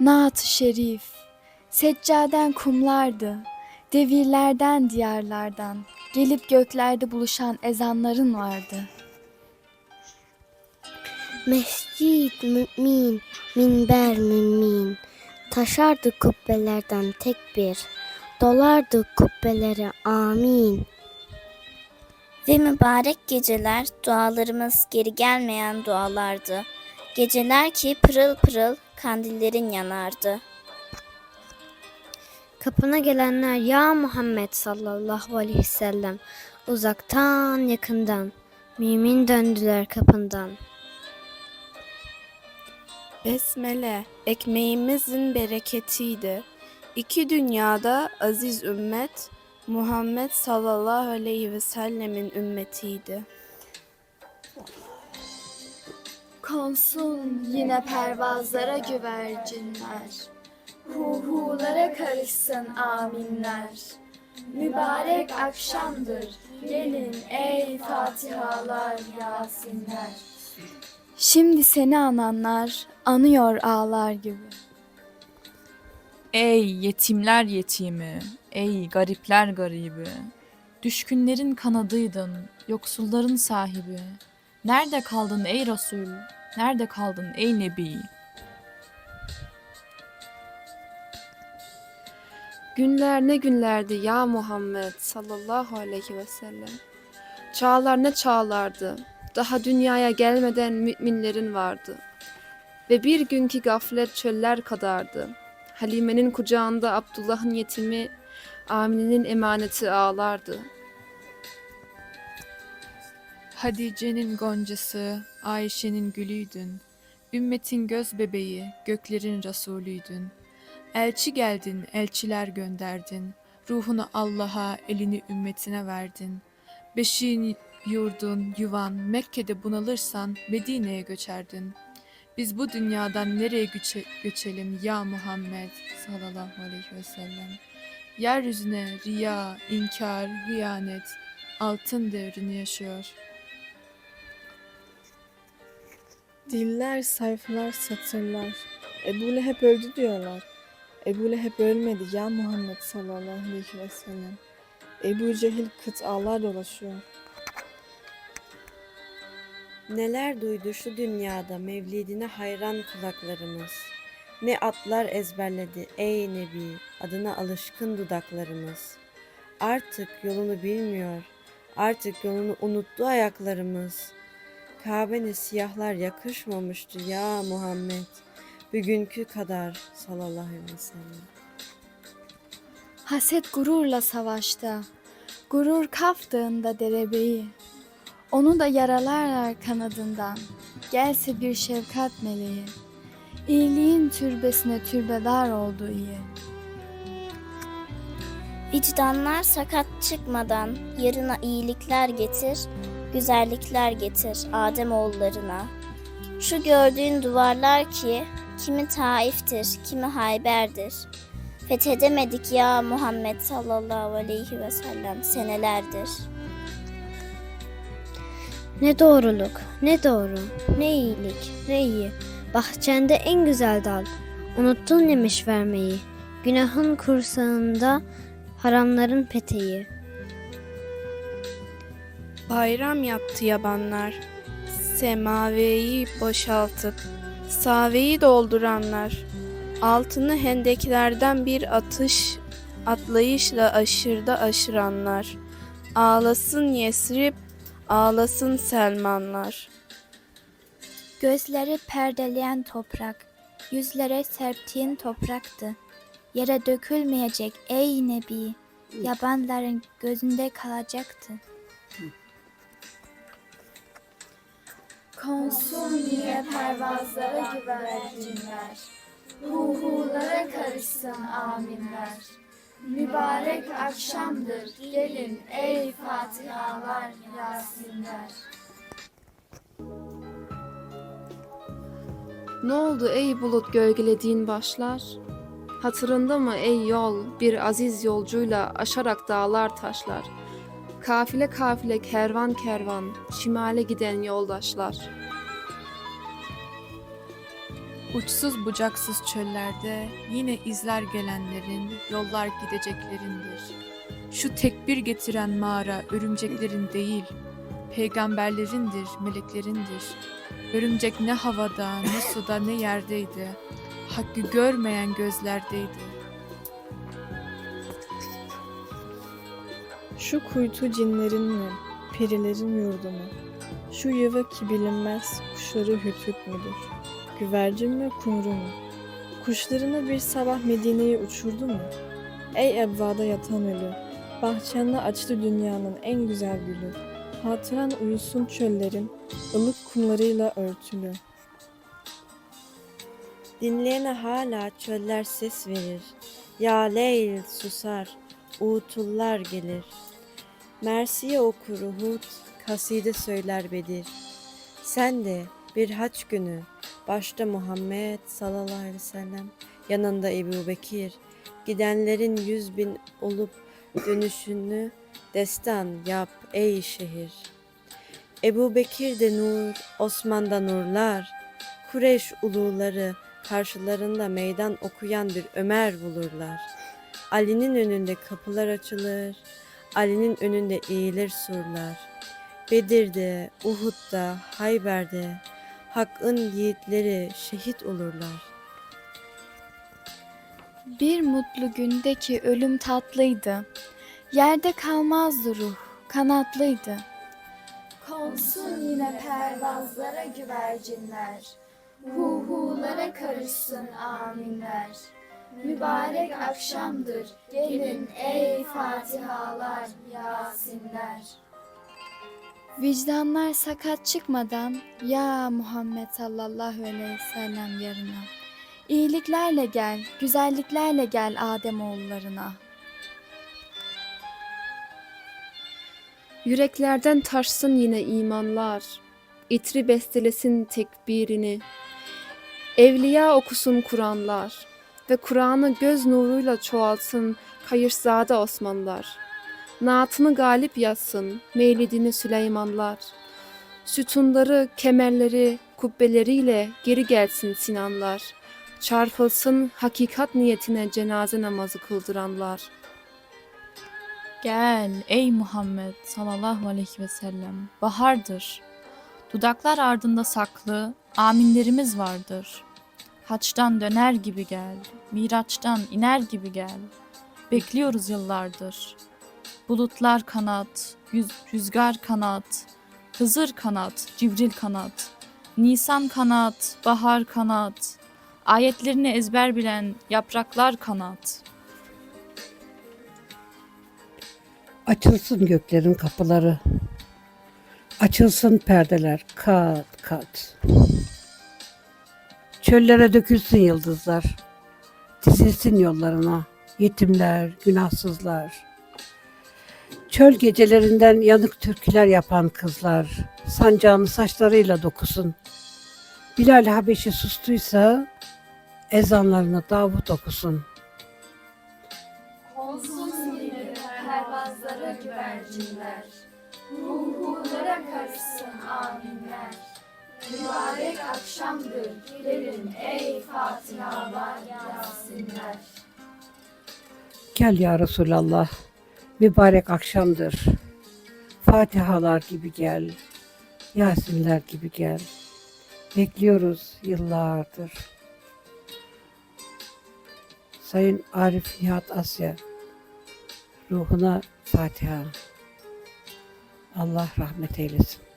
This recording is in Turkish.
Naat-ı Şerif, seccaden kumlardı, devirlerden diyarlardan, gelip göklerde buluşan ezanların vardı. Mescid mümin, minber mümin. Taşardı kubbelerden tek bir. Dolardı kubbeleri amin. Ve mübarek geceler dualarımız geri gelmeyen dualardı. Geceler ki pırıl pırıl kandillerin yanardı. Kapına gelenler ya Muhammed sallallahu aleyhi ve sellem. Uzaktan yakından. Mümin döndüler kapından. Besmele ekmeğimizin bereketiydi. İki dünyada aziz ümmet Muhammed sallallahu aleyhi ve sellemin ümmetiydi. Konsun yine pervazlara güvercinler, Huhulara karışsın aminler. Mübarek akşamdır, gelin ey Fatihalar Yasinler. Şimdi seni ananlar, anıyor ağlar gibi. Ey yetimler yetimi, ey garipler garibi. Düşkünlerin kanadıydın, yoksulların sahibi. Nerede kaldın ey Resul? Nerede kaldın ey Nebi? Günler ne günlerdi ya Muhammed sallallahu aleyhi ve sellem. Çağlar ne çağlardı. Daha dünyaya gelmeden müminlerin vardı. Ve bir günkü gaflet çöller kadardı. Halime'nin kucağında Abdullah'ın yetimi, Amine'nin emaneti ağlardı. Hadice'nin goncası, Ayşe'nin gülüydün. Ümmetin göz bebeği, göklerin Resulüydün. Elçi geldin, elçiler gönderdin. Ruhunu Allah'a, elini ümmetine verdin. Beşiğin yurdun, yuvan, Mekke'de bunalırsan Medine'ye göçerdin. Biz bu dünyadan nereye göçe- göçelim ya Muhammed sallallahu aleyhi ve sellem. Yeryüzüne riya, inkar, hıyanet, altın devrini yaşıyor. Diller, sayfalar, satırlar. Ebu Leheb öldü diyorlar. Ebu Leheb ölmedi ya Muhammed sallallahu aleyhi ve sellem. Ebu Cehil kıtalar dolaşıyor. Neler duydu şu dünyada mevlidine hayran kulaklarımız. Ne atlar ezberledi ey Nebi, adına alışkın dudaklarımız. Artık yolunu bilmiyor, artık yolunu unuttu ayaklarımız. Kabe'ne siyahlar yakışmamıştı ya Muhammed, bugünkü kadar sallallahu aleyhi ve sellem. Haset gururla savaşta, gurur Kaf dağında derebeyi. Onu da yaralarlar kanadından, gelse bir şefkat meleği. İyiliğin türbesine türbedar oldu iyi. Vicdanlar sakat çıkmadan yarına iyilikler getir, güzellikler getir Adem oğullarına. Şu gördüğün duvarlar ki kimi Taif'tir, kimi Hayber'dir. Fethedemedik ya Muhammed sallallahu aleyhi ve sellem senelerdir. Ne doğruluk, ne doğru, ne iyilik, ne iyi. Bahçende en güzel dal. Unuttun yemiş vermeyi. Günahın kursağında haramların peteği. Bayram yaptı yabanlar, semaveyi boşaltıp, saveyi dolduranlar, altını hendeklerden bir atış, atlayışla aşırda aşıranlar, ağlasın Yesrib, ağlasın Selmanlar. Gözleri perdeleyen toprak, yüzlere serptiğin topraktı. Yere dökülmeyecek ey Nebi, yabanların gözünde kalacaktı. Konsun yine pervazlara güvercinler, Ruhulara karışsın aminler. Mübarek akşamdır, gelin ey Fatihalar Yasinler. Ne oldu ey bulut gölgelediğin başlar? Hatırında mı ey yol bir aziz yolcuyla aşarak dağlar taşlar? Kafile kafile kervan kervan şimale giden yoldaşlar. Uçsuz bucaksız çöllerde yine izler gelenlerin, yollar gideceklerindir. Şu tekbir getiren mağara örümceklerin değil, peygamberlerindir, meleklerindir. Örümcek ne havada, ne suda, ne yerdeydi. Hakkı görmeyen gözlerdeydi. Şu kuytu cinlerin mi, perilerin yurdu mu? Şu yuva ki bilinmez, kuşları hütüt müdür? Güvercin mi, kumru mu? Kuşlarını bir sabah Medine'ye uçurdu mu? Ey ebvada yatan ölü, bahçende açtı dünyanın en güzel gülü. Hatıran uyusun çöllerin, ılık kumlarıyla örtülü. Dinleyene hala çöller ses verir. Ya Leyl susar, uğultular gelir. Mersiye okur Uhud, kaside söyler Bedir. Sen de bir haç günü, başta Muhammed sallallahu aleyhi ve sellem, yanında Ebu Bekir, gidenlerin yüz bin olup dönüşünü destan yap ey şehir. Ebu Bekir de nur, Osman da nurlar, Kureyş uluları karşılarında meydan okuyan bir Ömer bulurlar. Ali'nin önünde kapılar açılır, Ali'nin önünde eğilir surlar. Bedir'de, Uhud'da, Hayber'de Hakk'ın yiğitleri şehit olurlar. Bir mutlu gündeki ölüm tatlıydı. Yerde kalmazdı ruh, kanatlıydı. Konsun yine pervazlara güvercinler. Hu hulara karışsın aminler. Mübarek akşamdır, gelin ey Fatihalar, Yasinler. Vicdanlar sakat çıkmadan ya Muhammed sallallahu aleyhi ve sellem yarına. İyiliklerle gel, güzelliklerle gel Adem oğullarına. Yüreklerden taşsın yine imanlar, itri bestelesin tekbirini. Evliya okusun Kur'anlar ve Kur'an'ı göz nuruyla çoğalsın Kayırzade Osmanlılar. Naatını galip yazsın Meylidini Süleymanlar. Sütunları, kemerleri, kubbeleriyle geri gelsin Sinanlar. Çarpılsın hakikat niyetine cenaze namazı kıldıranlar. Gel ey Muhammed sallallahu aleyhi ve sellem. Bahardır. Dudaklar ardında saklı aminlerimiz vardır. Haçtan döner gibi gel, Miraç'tan iner gibi gel. Bekliyoruz yıllardır. Bulutlar kanat, yüz, rüzgar kanat, Hızır kanat, Cibril kanat, Nisan kanat, bahar kanat, ayetlerini ezber bilen yapraklar kanat. Açılsın göklerin kapıları. Açılsın perdeler kat kat. Çöllere dökülsün yıldızlar. Dizilsin yollarına yetimler, günahsızlar. Çöl gecelerinden yanık türküler yapan kızlar sancağını saçlarıyla dokusun. Bilal Habeşi sustuysa ezanlarını Davut okusun. Konsun yine pervazlara güvercinler. Ruhulara karışsın aminler. Akşamdır, gelin ey Fatihalar, Yasinler. Gel ya Resulallah, mübarek akşamdır. Fatihalar gibi gel, Yasinler gibi gel. Bekliyoruz yıllardır. Sayın Arif Nihat Asya, ruhuna Fatiha. Allah rahmet eylesin.